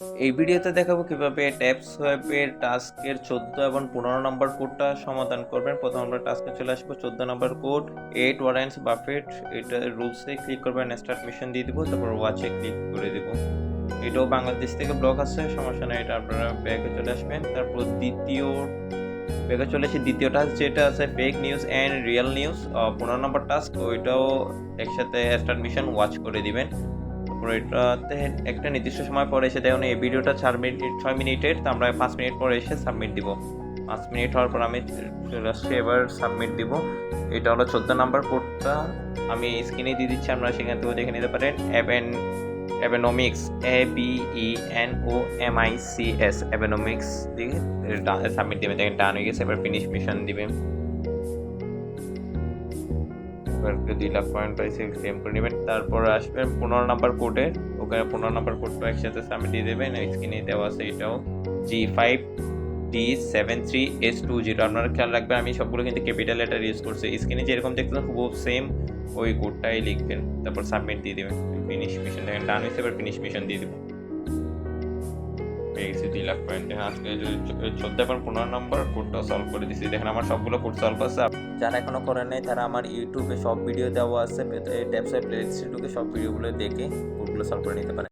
এই ভিডিওতে দেখাবো কীভাবে ট্যাপ সোয়াইপের টাস্কের চোদ্দ এবং পনেরো নম্বর কোডটা সমাধান করবেন। প্রথম আমরা টাস্কে চলে আসব, চোদ্দ number code eight Warren's Buffett, এটা রুলসে ক্লিক করবেন স্টার্ট মিশন দিয়ে দিব, তারপর ওয়াচে ক্লিক করে দিব। এটাও বাংলাদেশ থেকে ব্লক আছে, সমস্যা নেই, এটা আপনারা ব্যাগে চলে আসবেন। তারপর দ্বিতীয়, ব্যাগে চলে এসে দ্বিতীয় টাস্ক যেটা আছে fake news and real news পনেরো নম্বর টাস্ক ওইটাও একসাথে স্টার্ট মিশন ওয়াচ করে দিবেন। এটাতে একটা নির্দিষ্ট সময় পরে এসে দেখুন এই ভিডিওটা চার মিনিট, ছয় মিনিটের, তো আমরা পাঁচ মিনিট পরে এসে সাবমিট দিব। পাঁচ মিনিট হওয়ার পর আমি এবার সাবমিট দিব। এটা হলো চোদ্দ নাম্বার কোডটা আমি স্ক্রিনে দিয়ে দিচ্ছি, আপনারা সেখান থেকে দেখে নিতে পারেন। Aven Avenomics A B E N O M I C S Avenomics দিয়ে সাবমিট দেবেন দেখেন ডান হয়ে গেছে, এবার ফিনিশ মিশন দিবেন এবার দুই লাখ পয়েন্ট পাইছে ক্লেম করে নেবেন। তারপর আসবেন পনেরো নাম্বার কোডে ওখানে পনেরো নাম্বার কোডটা একসাথে সাবমিট দিয়ে দেবেন। স্ক্রিনে দেওয়া আছে, এটাও G five D seven three S two zero আপনারা খেয়াল রাখবেন আমি সবগুলো কিন্তু ক্যাপিটাল লেটার ইউজ করছি। স্ক্রিনে যেরকম দেখতেছেন খুব সেম ওই কোডটাই লিখবেন। তারপর সাবমিট দিয়ে দেবেন। ফিনিশ মিশন দেখেন ডান হয়েছে, এবার ফিনিশ মিশন দিয়ে দেবেন পেয়ে গেছি দুই লাখ পয়েন্ট আজকে চোদ্দ এবং পনেরো নম্বর কোডটা সলভ করে দিচ্ছি দেখেন, আমার সবগুলো কোড সলভ আছে। যারা এখনও করে নাই, তারা আমার ইউটিউবে সব ভিডিও দেওয়া আছে। ট্যাপসাই প্লেলিস্টে ঢুকে সব ভিডিওগুলো দেখে কোডগুলো সলভ করে নিতে পারে